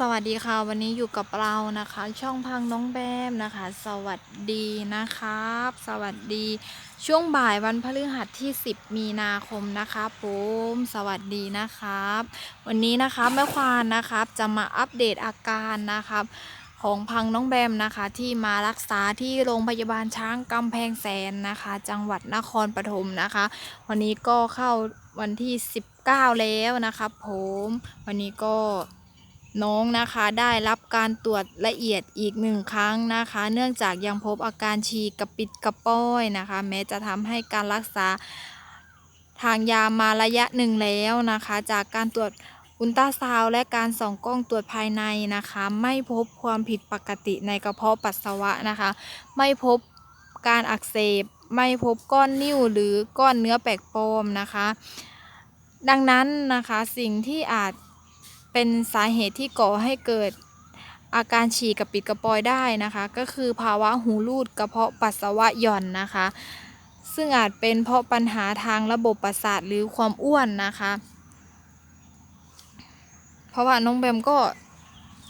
สวัสดีค่ะ วันนี้อยู่กับเรานะคะ ช่องพังน้องแบมนะคะ สวัสดีนะครับ สวัสดี ช่วงบ่ายวันพฤหัสที่ 10 มีนาคมนะคะผมสวัสดีนะครับ วันนี้นะคะแม่ควานนะครับจะมาอัปเดตอาการนะครับ ของพังน้องแบมนะคะ ที่มารักษาที่โรงพยาบาลช้างกำแพงแสนนะคะ จังหวัดนครปฐมนะคะ วันนี้ก็เข้าวันที่ 19 แล้วนะครับผมวันนี้ก็ น้องนะคะได้รับการตรวจละเอียดอีกหนึ่งครั้งนะคะ เนื่องจากยังพบอาการฉีกกระปิดกระป้อยนะคะ แม้จะทำให้การรักษาทางยามาระยะหนึ่งแล้วนะคะ จากการตรวจอุลตราซาวและการส่องกล้องตรวจภายในนะคะ ไม่พบความผิดปกติในกระเพาะปัสสาวะนะคะ ไม่พบการอักเสบ ไม่พบก้อนนิ่วหรือก้อนเนื้อแปลกปลอมนะคะ ดังนั้นนะคะสิ่งที่อาจ เป็นสาเหตุที่ก่อให้เกิดอาการฉี่กระปิดกระปอยได้นะคะ ก็คือภาวะหูรูดกระเพาะปัสสาวะหย่อนนะคะ ซึ่งอาจเป็นเพราะปัญหาทางระบบประสาทหรือความอ้วนนะคะ เพราะว่าน้องแบมก็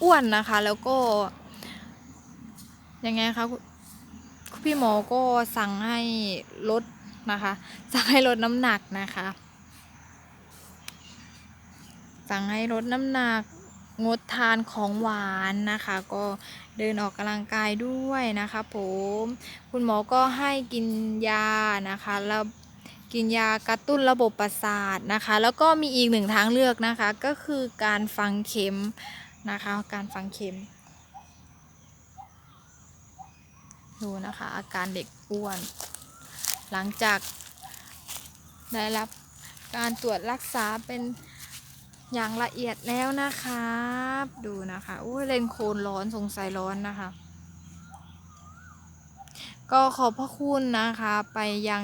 อ้วนนะคะแล้วก็ยังไงคะพี่หมอก็สั่งให้ลดนะคะ สั่งให้ลดน้ำหนักนะคะ สั่งให้ลดน้ำหนักงดทานของหวานนะคะ ก็เดินออกกำลังกายด้วยนะคะผมคุณหมอก็ให้กินยานะคะแล้วกินยากระตุ้นระบบประสาทนะคะ แล้วก็มีอีกหนึ่งทางเลือกนะคะ ก็คือการฝังเข็มนะคะ การฝังเข็ม ดูนะคะ อาการเด็กอ้วน หลังจากได้รับการตรวจรักษาเป็น อย่างละเอียดแล้วนะครับ ดูนะคะอุ้ยเลนโคนร้อนสงสัยร้อนนะคะ ก็ขอบพระคุณนะคะ ไปยัง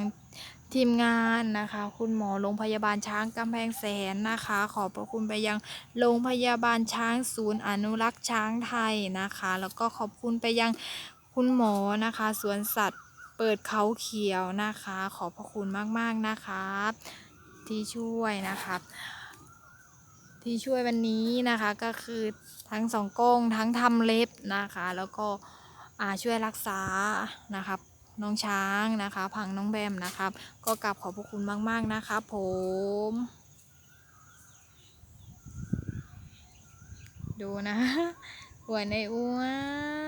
ทีมงานนะคะ คุณหมอโรงพยาบาลช้างกำแพงแสนนะคะ ขอบพระคุณไปยังโรงพยาบาลช้างศูนย์อนุรักษ์ช้างไทยนะคะ แล้วก็ขอบคุณไปยังคุณหมอนะคะสวนสัตว์เปิดเขาเขียวนะคะ ขอบพระคุณมากๆนะครับ ที่ช่วยนะครับ ที่ช่วยวันนี้นะคะก็คือทั้งสองกงทั้งทำเล็บนะคะ แล้วก็ช่วยรักษานะครับน้องช้างนะคะพังน้องแบมนะครับ ก็กราบขอบพระคุณมาก ๆ นะครับผม ดูนะป่วยในอ้ว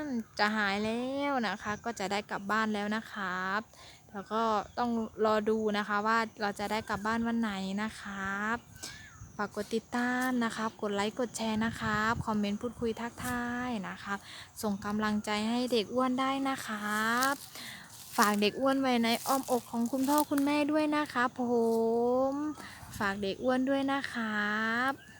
นจะหายแล้วนะคะ ก็จะได้กลับบ้านแล้วนะครับ แล้วก็ต้องรอดูนะคะว่าเราจะได้กลับบ้านวันไหนนะครับ ฝากกดติดตามนะครับ กดไลค์กดแชร์นะครับ คอมเมนต์พูดคุยทักทายนะครับ ส่งกำลังใจให้เด็กอ้วนได้นะครับ ฝากเด็กอ้วนไว้ในอ้อมอกของคุณพ่อคุณแม่ด้วยนะครับผม ฝากเด็กอ้วนด้วยนะครับ